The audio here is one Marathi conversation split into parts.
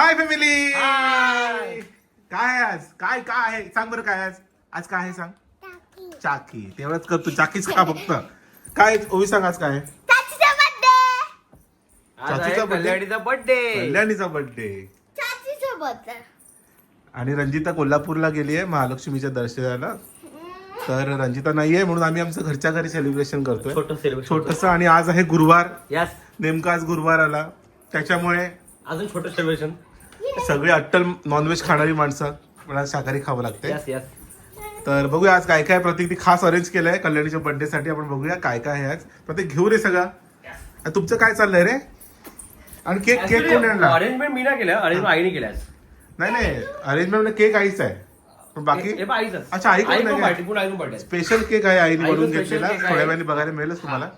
Hi family. काय आहे आज? काय काय आहे? सांग बरं काय आज? आज काय आहे सांग? चाकी. तेवढंच करतो चाकीच का फक्त. काय ओवी सांग आज काय? चाचीचा बर्थडे? कल्याणीचा बर्थडे कल्याणीचा बर्थडे चाचीचा बर्थडे आणि रंजिता कोल्हापूरला गेली आहे महालक्ष्मीच्या दर्शनाला. तर रंजिता नाहीये म्हणून आम्ही आमचं घरच्या घरी सेलिब्रेशन करतोय. छोटं सेलिब्रेशन छोटस आणि आज आहे गुरुवार. यस नेमका आज गुरुवार आला. त्याच्यामुळे अजून छोटं सेलिब्रेशन सगळी अट्टल नॉनव्हेज खाणारी माणसं मला शाकाहारी खावं लागते यस यस तर बघूया आज काय काय प्रतीक ती खास अरेंज केलंय. कल्याणीच्या बर्थडे साठी आपण बघूया काय काय आहे आज. प्रतीक घेऊ रे सगळं. आणि तुमचं काय चाललंय रे? आणि केक केक कोण आणला? अरेंजमेंट मी ना केलं. अरेंजमेंट आईने केलं आज. नाही नाही. अरेंजमेंट केक आईच आहे. पण बाकी? अच्छा, आई कडून आहे का? पूर्ण आई बर्थडे स्पेशल केक आहे आईने बनवून घेतलेला. थोड्या वेळाने बघायला मिळेलच तुम्हाला.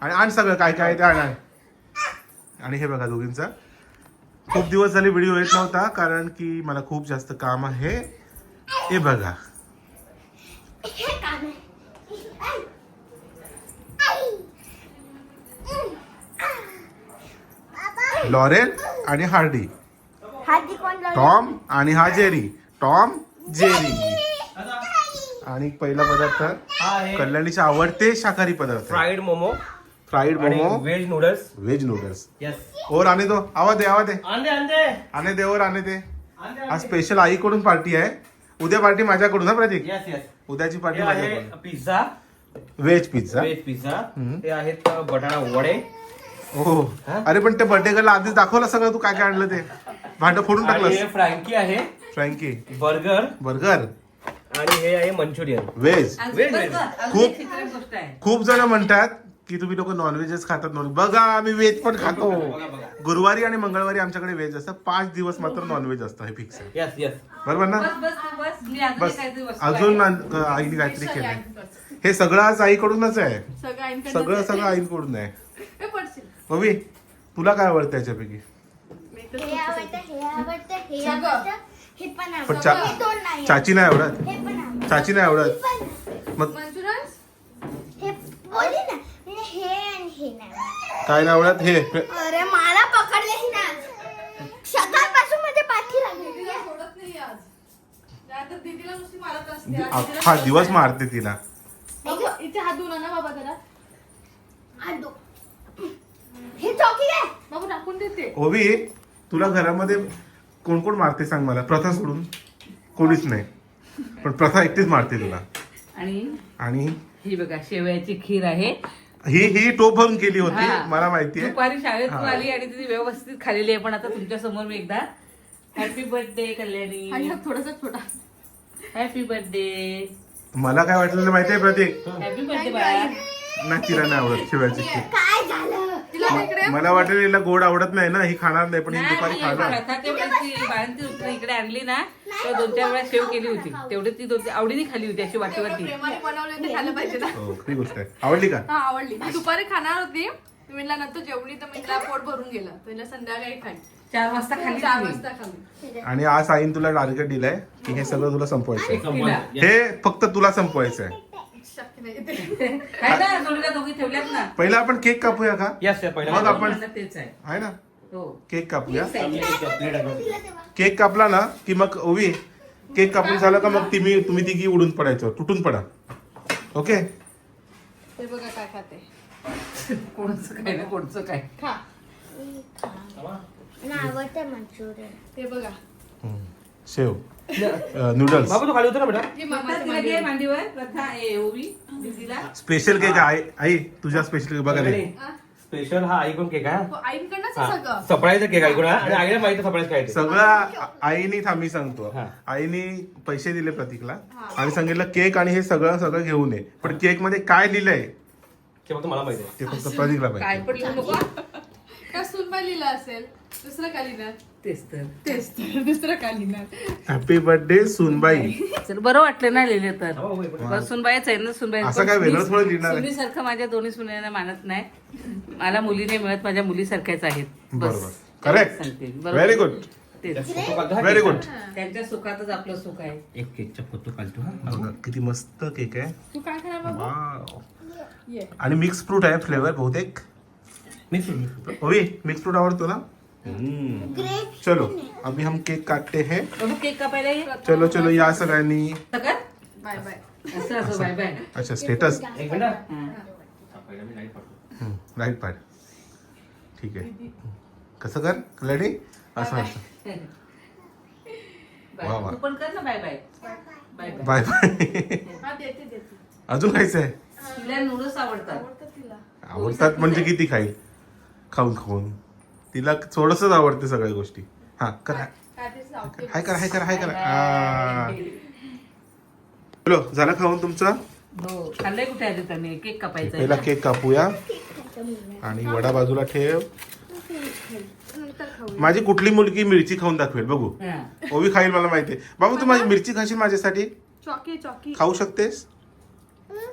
आणि आण सगळं काय काय आहे ते आण आण. आणि हे बघा दोघींचा. खूप दिवस झाले व्हिडिओ येत नव्हता कारण की मला खूप जास्त काम आहे. हे बघा. हे लॉरेल आणि हार्डी? टॉम आणि हा जेरी. Tom Jerry. आणि पहिला पदार्थ हा आहे कल्याणीचे आवडते शाकाहारी पदार्थ. Fried momo. Fried momo veg noodles. Veg noodles. Yes और आने दो आवा दे आवा दे. अंडे अंडे आने दे और आने दे. आज स्पेशल आईकडून पार्टी आहे. उद्या पार्टी माझ्याकडून ना प्रतीक यस यस उद्याची हे पार्टी आहे माझ्याकडून. Pizza veg pizza veg pizza. ते आहेत बटाणा वडे. हो. हा? अरे पण ते बर्थडे गर्लला आधीच दाखवलं सगळं तू काय काय आणलं ते? भांड फोडून आणि हे टाकलंस फ्रँकी आहे. फ्रँकी बर्गर बर्गर आणि हे आहे मंचुरियन व्हेज व्हेज व्हेज खूप खूप जण म्हणतात की तुम्ही लोक नॉनव्हेजच खातात नॉन बघा आम्ही व्हेज पण खातो. बघा, बघा. गुरुवारी आणि मंगळवारी आमच्याकडे व्हेज असतं. पाच दिवस मात्र नॉनव्हेज असतं हे फिक्स आहे. यस यस बरोबर ना? बस अजून आईने काहीतरी केलंय. हे सगळं आज आईकडूनच आहे. सगळं सगळं आहे. सगळं आईकडून आहे. बबी तुला काय आवडतं याच्यापैकी? मी तर हे आवडतं हे आवडतं हे सगळं. आवडतं. हे पण चाची नाही आवडत? चाची नाही आवडत? हे मग? हे आणि नाही. काय आवडत हे. अरे मला पकडले ना. सकाळपासून माझ्या पाठी लागली. दीदीला सोडत नाही आज. नाहीतर दीदीला नुसती मारत असते. आज अख्खा दिवस मारते तिला. नाही. बाबा, इथे हात धुवून आण ना बाबा त्याला आलो. हे चौकी आहे. बाबा टाकून देते. ओबी तुला घरामध्ये कोण कोण मारते सांग मला? प्रथा सोडून कोणीच नाही. पण प्रथा एकटीच मारते तुला. आणि आणि? ही बघा शेवयाची खीर आहे. ही ही टोप भरून केली होती हा. मला माहितीये. दुपारी शाळेतून हा. आली आणि तिने व्यवस्थित खाल्लेली आहे. पण आता तुमच्यासमोर मी एकदा हॅपी बर्थडे कल्याणी. थोडासा छोटा. हॅपी बर्थडे मला काय वाटलेलं माहितीये प्रतीक? हॅपी बर्थडे बाळा. नाही तिला नाही आवडत शिवायची खीर. काय झालं? म- मला वाटेल हिला गोड आवडत नाही ना ही खाणार नाही पण ही दुपारी खाणार. इकडे आणली ना तर दोन चार वेळा शेव केली होती. तेवढी ती दोन आवडीने खाली होती अशी वाटीवरती. प्रेमाने बनवले ते खायला पाहिजे ना. हो खरी गोष्ट आहे. आवडली का? हा आवडली. मी दुपारी खाणार होती. म्हणलं नंतर जेवली तर मी पोट भरून गेलं. संध्याकाळी खाई चार वाजता खाली चार. वाजता खाल्ली. आणि आज आईन तुला टार्गेट दिलाय की हे सगळं तुला संपवायचं. आहे. हे फक्त तुला संपवायचं आहे शक्य नाही. ते ना जोडीला दोघी ठेवल्यात ना. पहिला आपण केक कापूया का? यस पहिला मग आपण- तेच आहे. आहे ना? हो. केक कापूया. केक कापला ना की मग ओवी केक कापून झालं का मग तुम्ही तुम्ही तिघी उडून पडायचं. तुटून पडा. ओके? ते बघा काय खाते. कोणचं काय ना कोणचं काय? खा. ना आवडतं मंचुरियन. ते बघा. शेव. नूडल्स बाबा तू खाली होतो ना बेटा मांडीवर. प्रथा ए ओवी दीदीला. स्पेशल केक आहे. आई तुझ्या स्पेशल केक बघा रे हा? स्पेशल हा आईकडून केक आहे हो, सगळं. सप्राईज केक आणि आईला माहिती सरप्राईज काय ते. सगळं आईने थांबी सांगतो. हा. आईने पैसे दिले प्रतीकला. आणि सांगितलं केक आणि हे सगळं सगळं घेऊन ये पण केकमध्ये काय लिहिलंय? ते फक्त मला माहिती आहे. ते फक्त प्रतीकला काय पाहिजे पण लिहू नको का सुनबाई लिहिलं असेल. दुसरं तेच तर. तेच तर दुसरं हॅपी बर्थडे सुनबाई. चल बरं वाटलं ना लिहिले तर. हा, हो, हो, बरं, सुनबाईच आहे ना सुनबाई. असं काय वेगळंच थोडं लिहिणार आहे? सुनीसारखं माझ्या दोन्ही सुनेना मानत नाही. मला मुली नाही मिळत माझ्या मुली सारख्याच आहेत. बस. बरोबर. करेक्ट सांगते. बरोबर. व्हेरी गुड तेच. व्हेरी. गुड त्यांच्या सुखातच आपलं सुख आहे. एक केकचा फोटो काढतो हा? किती मस्त केक आहे. तू काय वाव. ये. आणि मिक्स फ्रूट आहे फ्लेवर बहुतेक. मिक्स ओवी मिक्स फ्रूट आवडतो ना? ग्रेप चलो अभी हम केक काटते हैं। केक कापायला ये चलो चलो या सगळ्यांनी सगळं बाय बाय। असं असं बाय बाय। अच्छा स्टेटस एक मिनिट। हा. पहिला मी लाइट पाठवतो राईट पाड ठीक आहे कसं कर? कल्याणी असं असं। बाय. वा, वा. तू पण कर ना bye bye. Bye bye. Bye bye. हा देते देते. अजून खायचं आहे? तिला नूडल्स आवडतात. तिला. आवडतात म्हणजे किती खाईल? खाऊन खाऊन. तिला थोडस आवडते सगळ्या गोष्टी. हा करा. हाय करा हाय करा हाय करा. आ. बोलो झालं खाऊन तुमचं? हो खाल्लंय कुठे आधी केक कापायचा पहिला केक कापूया. आणि वडा बाजूला ठेव. माझी कुठली मुलगी मिरची खाऊन दाखवेल बघू. हा. ओवी खाईल मला माहितीये बाबू तू माझी मिरची खाशील माझ्यासाठी? चॉकी चॉकी. खाऊ शकतेस?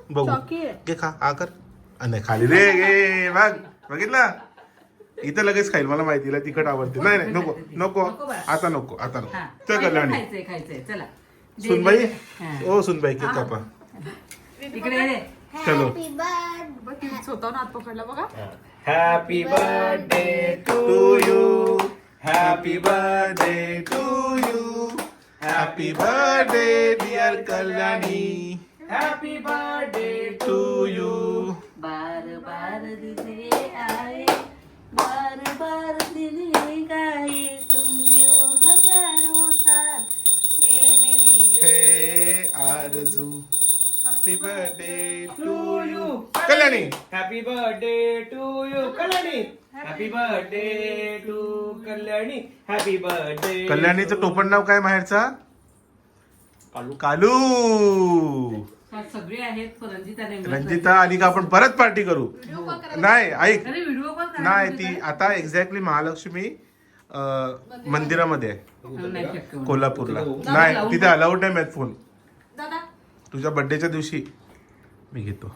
बघू. चॉकी आहे. घे खा आ कर. नाही खाली रे घे बघ. बघितला? इथं लगेच खाईल मला माहिती तिला तिखट आवडते. नाही नाही नको नको. आता नको आता नको. चल कल्याणी. खायचंय खायचंय चला. दे, सुनबाई. हा. ओ सुनबाई केक कापा इकडे ये. चलो. हॅपी बर्थडे बघ तिने स्वतःहून हात पकडला बघा. Happy birthday to you happy birthday to you happy birthday dear Kalyani happy birthday to you बार बार दिने आए. बार बार दिने गाए तुम जियो हजारों साल ये मेरी हे आरजू. Happy birthday to you Kalyani. Happy birthday to you Kalyani. Happy birthday to Kalyani. Happy birthday कल्याणीचं टोपण नाव काय माहेरचा? कालू. कालू. सगळे आहेत. पण रंजिता नाही रंजिता आणि का आपण परत पार्टी करू? नाही ऐक. अरे व्हिडिओ कॉल करा नाही ती आता एक्झॅक्टली महालक्ष्मी अं, मंदिरामध्ये. आहे. नाही शक्य होणार. कोल्हापूरला. नाही तिथे अलाउड नाही मॅथ फोन दादा. तुझ्या बर्थडेच्या दिवशी मी घेतो.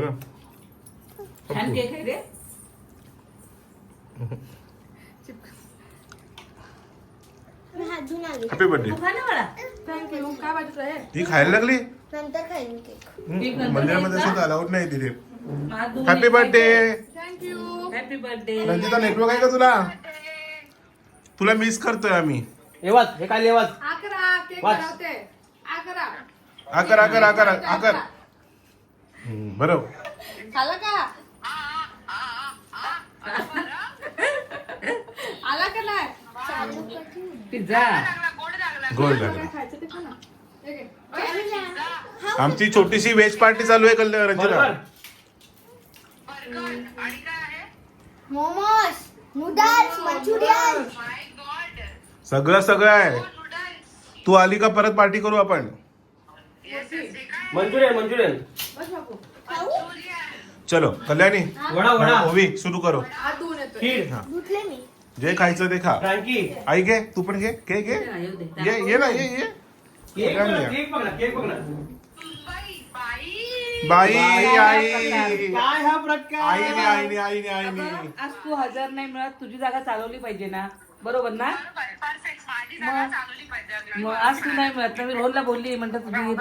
ना. छान केक आहे रे. मी हात धुवून आली हॅपी बर्थडे तू खा ना मला थँक्यू काय पाहिजे आहे? ती खायला लागली? नंतर खाईन केक. केक नंतर मंदिरामध्ये? सुद्धा अलाउड नाही तिथे. Happy birthday thank you happy birthday Ranjita network आहे का तुला? तुला मिस करतोय आम्ही. येवाज हे काय आकरा केक वाच. बनवते. आकरा. आकर आकर आकर आकर हम्म, बरोबर. झालं का? आला का नाही? पिझ्झा गोड लागला खायचं. आमची छोटीशी वेज पार्टी चालू आहे कल्याण रंजिता मोमोज नूडल्स मंचुरियन. सगळं सगळं आहे. तू आली का परत पार्टी करू आपण? Manchurian Manchurian. चलो कल्याणी. वडा वडा. ओवी सुरू करो. खीर. जे खायचं ते खा. फ्रँकी. आई घे. तू पण घे. घे घे. ये ये ना ये ये. केक. केक बघ ना केक बघ ना बाई. आई. काय हा प्रकार. आईने आईने आईने आईने. आज तू हजार नाही मिळत तुझी जागा चालवली पाहिजे ना. बरोबर ना? मग आज तू नाही मिळत ना मी रोहनला बोलली म्हणतात तुझी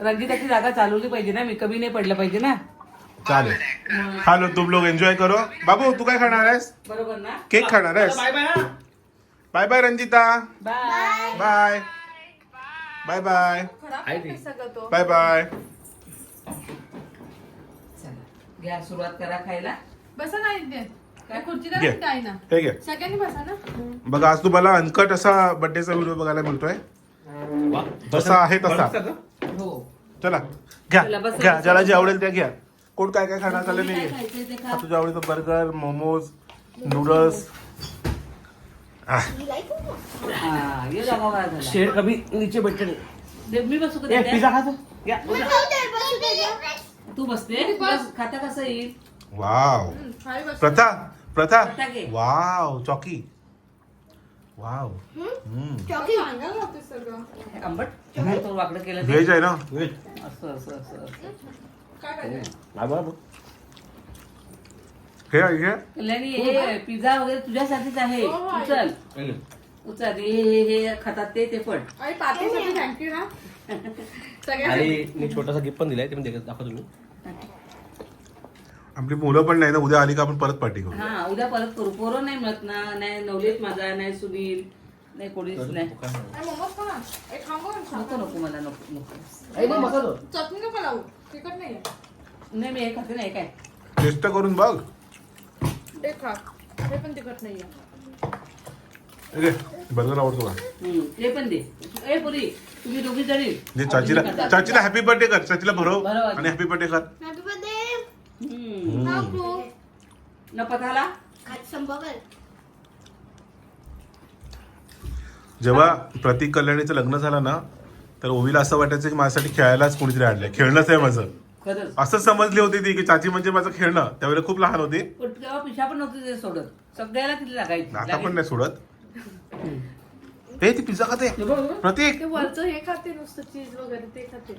रंजिताची जागा चालवली पाहिजे ना मी कमी नाही पडलं पाहिजे ना. चालेल. हॅलो तुम लोग एन्जॉय करो. बाबू तू काय खाणार आहेस? बरोबर ना? केक खाणार आहेस? बाय बाय हा. Bye bye Ranjita. Bye. Bye. Bye. Bye खराब आहे आहे ती. सगळं तो. Bye bye. चला घ्या सुरुवात करा खायला बसा ना इथे काय खुर्चीला घे. नाही आहे ना हे घे सगळ्यांनी बसा ना बघा आज तुम्हाला अनकट असा बर्थडेचा व्हिडिओ बघायला मिळतोय वा. जसा आहे तसा. बरं का? हो चला घ्या चला, बसा, घ्या बसा. ज्याला जे आवडेल त्या घ्या कोण काय काय खाणार तुम्ही चाललं काय नाही खायचंय ते खा. तुझ्या आवडीचं बर्गर मोमोज नूडल्स हा, ये जागा बघा झाला. शेर कभी नीचे बैठे नहीं दे, मी बसू का ए, तिथे? पिझ्झा खातो या तू बसते? बस. खाता कसं येईल? वाव. प्रथा प्रथा. प्रथा घे. वाव चॉकी. वाव. सगळं. आंबट? तो वाकडं केलं ते. व्हेज आहे ना? असं असं असं हे आहे, हे कल्याणी हे पिझ्झा वगैरे तुझ्यासाठीच आहे. हो, हो, उचल. उचल. हे हे हे खातात ते ते पण. थँक्यू ना. सगळ्यांसाठी. आणि मी छोटासा गिफ्ट पण दिलाय ते पण दाखवा तुम्ही. आपली मुलं पण नाही ना उद्या आली का आपण परत पार्टी करू. हा उद्या परत करू. पोरं नाही मिळत ना नाही नवलेश माझा नाही सुनील नाही कोणीच नाही. नको नको मला नको नको. आई, मग मसाला. चटणी नको लावू. तिखट नाही नाही मी हे खाते नाही काय? टेस्ट करून बघ. ते खा. हे पण तिखट नाहीये. बर्गर आवडतो का? ते पण दे. ए पुरी. तुम्ही दोघी चाचीला चाचीला हॅपी बर्थडे कर चाचीला भरव बरोबर. आणि हॅपी बर्थडे कर. हम्म. न आज संभवल. जेव्हा प्रतीक कल्याणीचं लग्न झालं ना तर ओवीला असं वाटायचं की माझ्यासाठी खेळायलाच कोणीतरी आणलंय. खेळणंच आहे माझं. खरंच. असं समजली होती ती की चाची म्हणजे माझं खेळणं. त्यावेळेला खूप लहान होती. पण तेव्हा पिशा पण नव्हती ते सोडत. सगळ्याला तिथे लागायची. आता पण नाही सोडत. ए ती पिझ्जा खाते प्रतीक. ते वरचं हे खाते नुसतं चीज वगैरे ते खाते.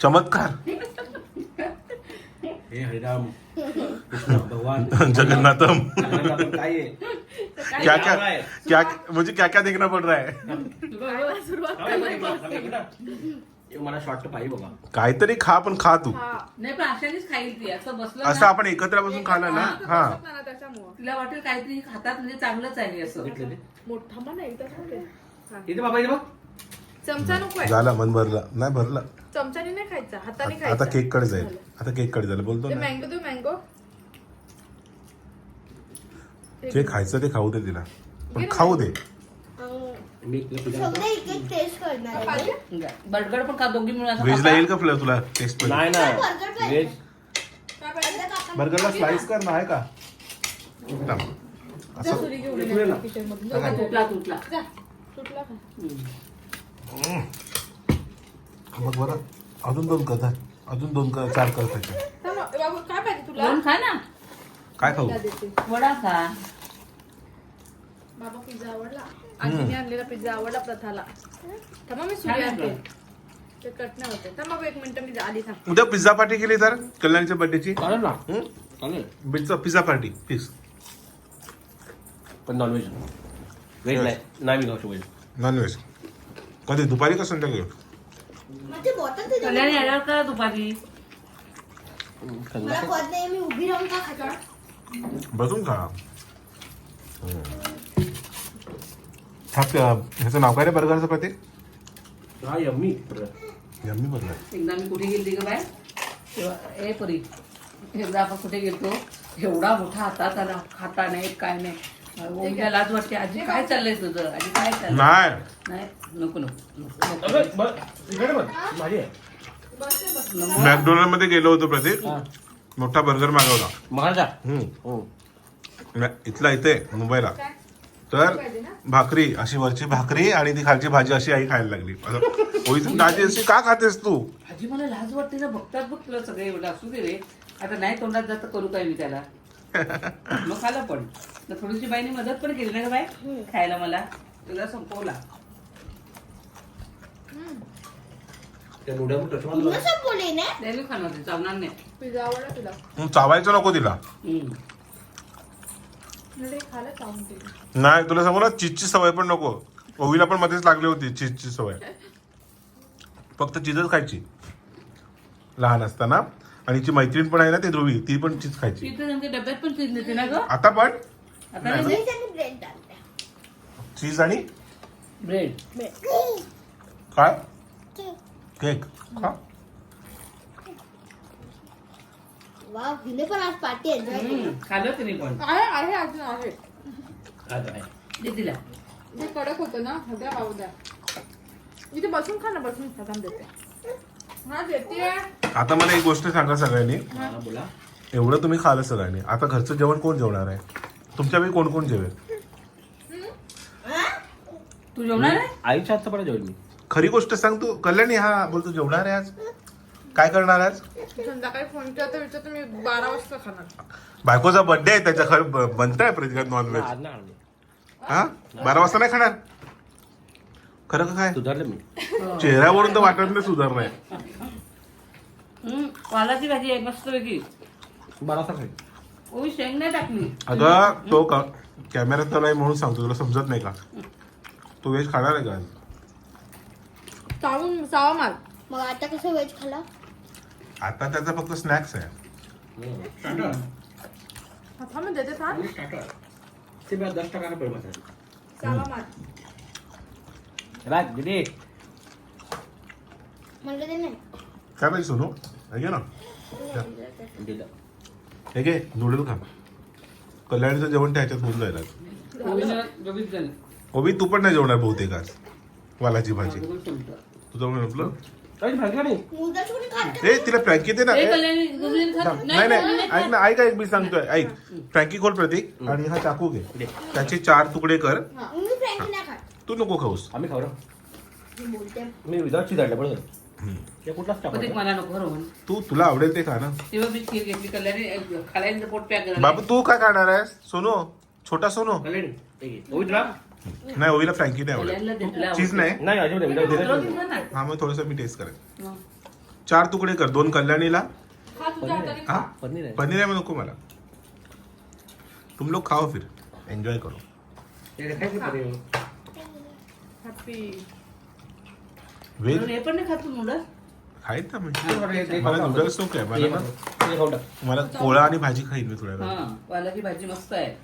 चमत्कार. हे हरिराम कृष्ण भगवान. जगन्नाथम. आपण काय आहे? क्या क्या क्या मुझे क्या क्या देखना पड़ रहा है बघायला सुरुवात. हे मला शॉर्ट पाहिजे बघा. काहीतरी खा पण खा तू. हा. नाही पण अशानेच खाईल ती असं बसलं असं ना आपण एकत्र बसून खाल्लं ना? हा. त्याच्यामुळं. तिला वाटेल काहीतरी खातात म्हणजे चांगलंच आहे असं. ते. मोठा खाते. इथे बाबा इथे बघ. चमचा झाला मन भरलं. नाही भरलं. चमच्याने नाही खायचा हाताने आता खायचा. केककडे जाईल. आता केककडे झालं बोलतो ते ना. मँगो देऊ मँगो जे खायचं ते खाऊ दे तिला. पण खाऊ दे. मी तुला पिझ्झा सगळे एक एक टेस्ट करणार आहे. पाहिजे बडगड पण का दोघी मिळून असं व्हेजला खाता? येईल का फ्लेवर तुला टेस्ट नाही ना व्हेज काय पाहिजे. बर्गरला स्लाइस कर ना आहे का? थांब. असं? तुटला तुटला जा. तुटला का. बघ बरं. अजून दोन कर धर. अजून दोन कर चार कर काय पाहिजे तुला? दोन खा ना. काय खाऊ? वडा खा. बाबा पिझ्झा आवडला. आजीने आणलेला पिझ्झा आवडला प्रथाला. थांबा मी सुरी आणते. ते कट नाही होते. थांब बाबा एक मिनिट मी आली थांब. उद्या पिझ्झा पार्टी केली तर? कल्याणच्या बर्थडेची चालेल ना. चालेल. पिझ्झा पिझ्झा पार्टी फिक्स पण नॉनव्हेज व्हेज नाही नाही मी खाऊ व्हेज नॉनव्हेज कधी दुपारी का संध्याकाळी बॉटल तिथे कल्याणी आल्यावर करा दुपारी मला कळत नाही मी उभी राहून का खातो बसून खा हा प- ह्याचं नाव काय रे बर्गरचं प्रतीक हा यम्मी यम्मी बर्गर एकदा मी कुठे गेलते का बाय तेव्हा ए परी एकदा आपण कुठे गेलतो एवढा मोठा हातात आला खाता नाही काय नाही ओमला लाज वाटते. आजी काय चाललंय तुझं? आजी काय चाललंय? नाही. नाही? नको नको नको, नको. तिकडे बघ. माझी आहे. मॅकडोनल्डमध्ये गेलो होतो प्रतीक हा. मोठा बर्गर मागवला. हम्म. हो. मॅ- इथला इथे मुंबईला. तर पाहिजे ना? भाकरी अशी वरची भाकरी आणि ती खालची भाजी अशी आई खायला लागली. असं, "ओळीतून दाजी अशी का खातेस तू? आजी मला लाज वाटते ना. बघतात बघ तुला सगळे एवढं. असू दे रे. आता नाही तोंडात जात करू काय मी त्याला? मग खाल्लं पण. तर थोडीशी बाईने मदत पण केली ना का बाय खायला मला. तुला संपवला. त्या नूडल टचमा पूर्ण संपवले ना? त्याने खाणार ते चावणार नाही. पिझ्झा आवडला तुला. तू चावायचं नको तिला. हम्म. खायला चावून ते नाही तुला सांगू ना चीजची सवय पण नको. ओवीला पण मध्येच लागली होती चीजची सवय. फक्त चीजच खायची. लहान असताना. आणि जी मैत्रीण पण आहे ना ती ध्रुवी ती पण चीज खायची. नेमके डब्यात पण चीज देते ना ग? आता पण? आता नाही. चीज आणि ब्रेड टाकते चीज आणि ब्रेड. काय? केक. खा. वा हिने पण आज पार्टी एन्जॉय केली खाल्लं तिने पण. आहे आहे अजून आहे. दे तिला. जे कडक होतं ना सगळ्या पाहू द्या इथे बसून खा ना बसून खा थांब देते. हा देते आता मला एक गोष्ट सांगा सगळ्यांनी. हा बोला. एवढं तुम्ही खाल्लं सगळ्यांनी. आता घरचं जेवण कोण जेवणार आहे? तुमच्यापैकी कोण कोण जेवेल? तू जेवणार आहे? आईच्या हातचा पडा जेवण मी. खरी गोष्ट सांग तू. कल्याणी हा बोलतो जेवणार आहे आज? काय करणार आज? संध्याकाळी फोन केला तर विचारतो मी बारा वाजता खाणार. बायकोचा बर्थडे आहे त्याच्या खरं ब- बनताय प्रतिकार नॉनव्हेज आज नाही आणली. हा? बारा वाजता नाही खाणार? खरं का काय? सुधारलं मी. चेहऱ्यावरून तर वाटत नाही सुधारलाय. हम्म, वालाची भाजी आहे मस्त पैकी. बारा वाजता खाईल. ओही शेंग नाही टाकली. अगं तो का कॅमेऱ्यात तर नाही म्हणून सांगतो तुला समजत नाही का? तो व्हेज खाणार आहे का? आज? चावून चावा मार मग आता कसं व्हेज खाला? आता त्याचा फक्त स्नॅक्स आहे. स्टार्टर हातामध्ये देते थांब. स्टार्टर ते बघ दस टका पडेल माझं सलामात राज दिदी. म्हणलं ते नाही. काय पाहिजे सोनू? हे. घे ना हे घे नूडल खा. कल्याणचं जेवण त्याच्यात होऊन जाईल आज. बघितलं ओबी तू पण नाही जेवणार बहुतेक आज वालाची भाजी. तुझं म्हणून आपलं? नूडल्स कोणी खात ए तिला फ्रँकी दे ना. ए, ए, कल्याणी, गुजरीन खा. नाही नाही ऐक ना ऐक ऐक मी सांगतोय ऐक. फ्रँकी खोल प्रतीक आणि हा चाकू घे. त्याचे चार तुकडे कर. मी फ्रँकी नाही खात. तू नको खाऊस. आम्ही खाऊ ना. मी विदाउट चीज आणलं बरोबर. ते कुठलाच प्रतीक टाकतो मला नको रोहन तू तुला आवडेल ते खा ना तेव्हा मी खीर घेतली कल्याणी खाल्याचं पोट पॅक करायला बाबू तू काय खाणार आहेस? सोनू छोटा सोनू. कल्याणी नाही ओवीला फ्रँकी नाही कल्याणीला देतलं चीज नाही? नाही अजिबात नाही तुला विदाउट दिलं. ना हा मग थोडस मी टेस्ट करेन. चार तुकडे कर दोन कल्याणीला. खा तुझ्या हाताने हा? पनीर आहे. पनीर आहे मग नको मला. तुम लोग खाओ फिर. एन्जॉय करो. ते खायचं पनीर हॅपी व्हेज म्हणून हे पण नाही खात तू नूडल्स खाईन ना मी ते- ते मला खाऊ नूडल्स नको आहे मला टाक. ना ते खाऊ टाक. मला पोळा आणि भाजी खाईन मी थोड्या वेळात हा वालाची भाजी मस्त आहे.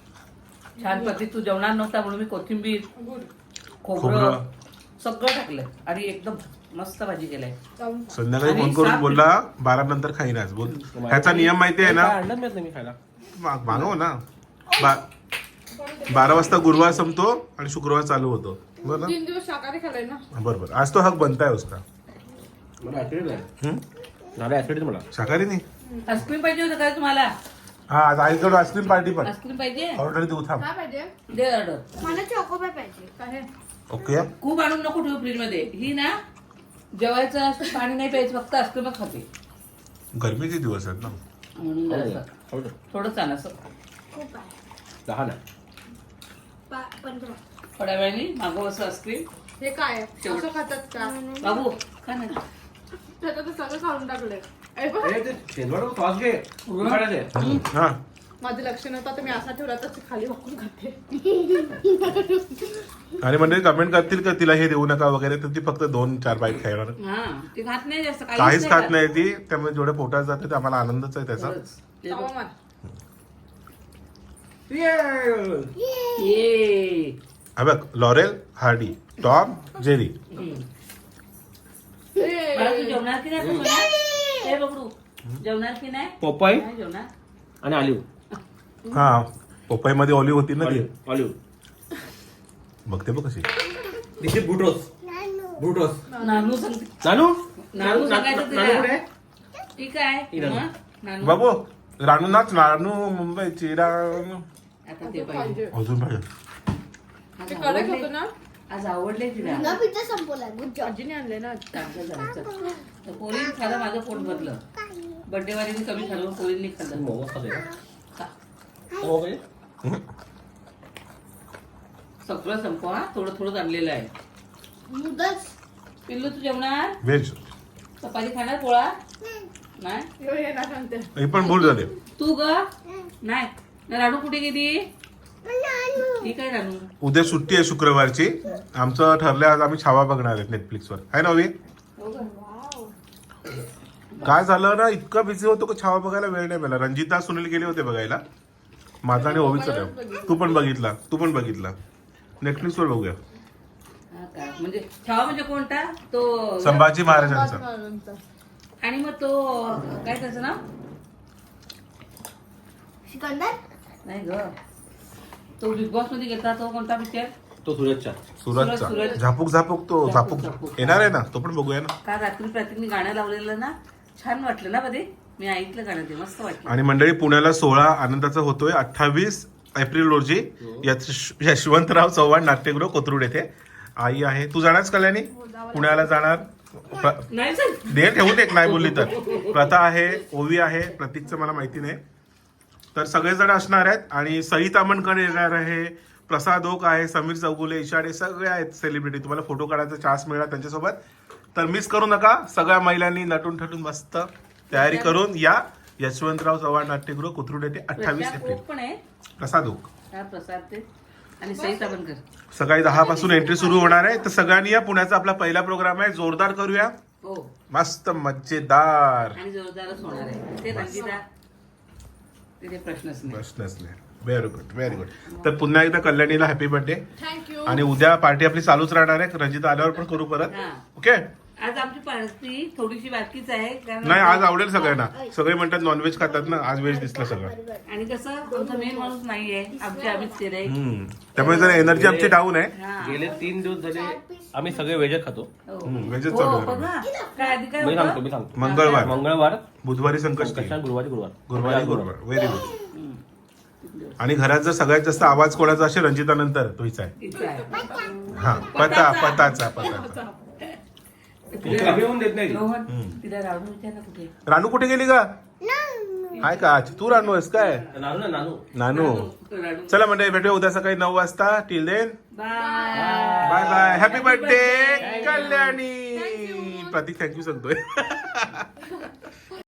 छान प्रतीक तू जेवणार नव्हता म्हणून मी कोथिंबीर खोबरं. खोबरं. सगळं टाकलं आणि एकदम मस्त भाजी केलाय. संध्याकाळी आणि फोन करून सात बोलला बारा नंतर खाईन आज. बोल. ह्याचा नियम माहिती आहे ना? आणलं मी खायला. मागव ना. बा- बारा वाजता गुरुवार संपतो आणि शुक्रवार चालू होतो. बरं तीन दिवस शाकाहारी खाल्लंय ना. आज तो हक बनता है? उसका मला हम्म? मला शाकाहारी नाही? आईस्क्रीम पाहिजे होतं काय तुम्हाला. हा आज आईकडे आईस्क्रीम पार्टी पण. आईस्क्रीम पाहिजे? ऑर्डर देऊ थांब. काय पाहिजे? दे ऑर्डर. मला चॉकोबाय पाहिजे. काय? हे? ओके. खूप आणून नको ठेवू फ्रीजमध्ये ही ना जेवायचं असं पाणी नाही प्यायचं फक्त आईस्क्रीमच खाते. गरमीचे दिवस आहेत ना. म्हणून जरासं. खाऊ टाक. थोडं छान असं. खूप आहे. पंधरा थोड्या वेळाने मागव असं आईस्क्रीम. हे काय. असं खातात का? बाबू का नाही. त्याच्यात तर सगळं खाऊन टाकलंय. ए बघ, ए, ते शेंदवाड सॉस घे. उघडायचं हा. माझं लक्ष नव्हतं तर मी असा ठेवला तर ते खाली वाकून खाते. आणि म्हणजे कमेंट करतील का तिला हे देऊ नका वगैरे तर ती फक्त दोन चार बाईट खाणार हा ती खात नाही जास्त काहीच खात नाही ती. त्यामुळे जेवढे पोटात जाते ते आम्हाला आनंदच आहे त्याचा. ते बघ. ये हा बघ लॉरेल हार्डी टॉम जेरी हम्म. ए, मला तू जेवणार की नाही तू सोना? ए बघू. जेवणार की नाही? पोपाय नाही जेवणार. आणि ऑलिव्ह हा पोपाई मध्ये ऑलिव्ह होती ना ती. Olive olive. बघते बघ कशी. दिस इज बुटोस. बुटोस. नानू सांगते. नानू? नानू सांगायचं तिला? ठीक आहे. इकडे. मग नानू. बाबू रानू नाच रानू मुंबईची रानू आता ते पाहिजे. अजून पाहिजे. आज ते कडक होतं ना? आज आवडले तिला. न पिझ्झा संपवलाय गुड जॉब आजीने आणले ना चांगलं झालं चल. तर पोरीने खाल्लं माझं पोट भरलं. बर्थडे वारीने कमी खाल्लं पोरींनी खाल्लं? सगळं संपवा थोडं थोडं आणलेलं आहे. नूडल्स. पिल्लू तू जेवणार? व्हेज चपाती खाणार पोळा? नाही? ना सांगते. हे पण भूल झाले. तू ग? नाही. राणू कुठे गेली? राणू उद्या सुट्टी आहे शुक्रवारची. आमचं ठरलंय आज आम्ही छावा बघणार आहेत नेटफ्लिक्सवर आहे ना हो? काय झालं ना इतका बिझी होतो की छावा बघायला वेळ नाही मिळाला. रंजिता सुनील गेले होते बघायला. माझा आणि ओवीचं टाइम तू पण बघितला तू पण बघितला. नेटफ्लिक्सवर बघूया. हा का? म्हणजे छावा म्हणजे कोणता? तो संभाजी महाराजांचा. महाराजांचा. आणि मग तो काय त्याचं नाव? सिकंदर? नाही ग. तो बिग बॉसमध्ये गेला तो कोणता पिक्चर तो सूरजचा सुरत. झापूक झापूक तो झापूक, झापूक. झापूक. येणार आहे ना? तो पण बघूया ना. काल रात्री प्रातीकने गाणं लावलेलं ना छान वाटलं ना मध्ये मी ऐकलं गाणं ते मस्त वाटलं. आणि मंडळी पुण्याला सोळा आनंदाचा होतोय. अठ्ठावीस एप्रिल रोजी यश- यशवंतराव चव्हाण नाट्यगृह कोथरूड येथे आई आहे. तू जाणारच कल्याणी? पुण्याला जाणार? प्र- नाही सर दे ठेवून एक नाही बोलली तर. प्रथा आहे ओवी आहे प्रतीकचं मला माहिती नाही. तर सगळेजण असणार आहेत आणि सई तामणकर येणार आहे प्रसाद ओक आहे समीर चौगुले इशाडे सगळे आहेत सेलिब्रिटी तुम्हाला फोटो काढायचा चान्स मिळाला त्यांच्यासोबत. तर मिस करू नका. सगळ्या महिलांनी नटून ठटून मस्त तयारी करून या यशवंतराव चव्हाण नाट्यगृह कोथरूड येथे अठ्ठावीस एप्रिल. प्रसाद ओक. हा प्रसाद ते. आणि सई साबणकर सकाळी दहा पासून एंट्री सुरू होणार आहे. तर सगळ्यांनी या पुण्याचा आपला पहिला प्रोग्राम आहे. जोरदार करूया. हो. मस्त मजेदार. आणि जोरदारच होणार आहे. ते रंजिता. तिथे प्रश्नच नाही. प्रश्नच नाही. व्हेरी गुड व्हेरी गुड तर पुन्हा एकदा कल्याणीला हॅपी बर्थडे थँक्यू आणि उद्या पार्टी आपली चालूच राहणार आहे. रंजिता आल्यावर पण करू परत. हा. ओके आज आमची पार्टी थोडीशी बाकीच आहे नाही आज आवडेल सगळ्यांना. सगळे म्हणतात नॉनव्हेज खातात ना आज व्हेज दिसलं सगळं. आणि कसं आमचा मेन माणूस नाहीये आमचे आम्हीच केलंय हम्म. त्यामुळे जर एनर्जी आमची डाऊन आहे. हा. गेले तीन दिवस झाले आम्ही सगळे वेज खातो. हो. व्हेजच हो, चालू आहे. बघा. काय आधी काय मी सांगतो होतं मी सांगतो. मंगळवार. मंगळवार बुधवारी संकष्टी. कशा गुरुवारी गुरुवार. गुरुवारी गुरुवार व्हेरी गुड आणि घरात जर सगळ्यात जास्त आवाज कोणाचा असेल रंजिता नंतर तो हिचा आहे. इथे आहे. हा पता पताचा. पताचा. कमी होऊन देत नाही रोहन तिला राहून विचार ना कुठे? रानू कुठे गेली का हाय का आज? तू रानू आहेस काय? नानू ना नानू. नानू. राहून चला म्हणजे भेटूया उद्या सकाळी नऊ वाजता. Till then bye bye bye happy birthday Kalyani. Prateek thank you सांगतोय.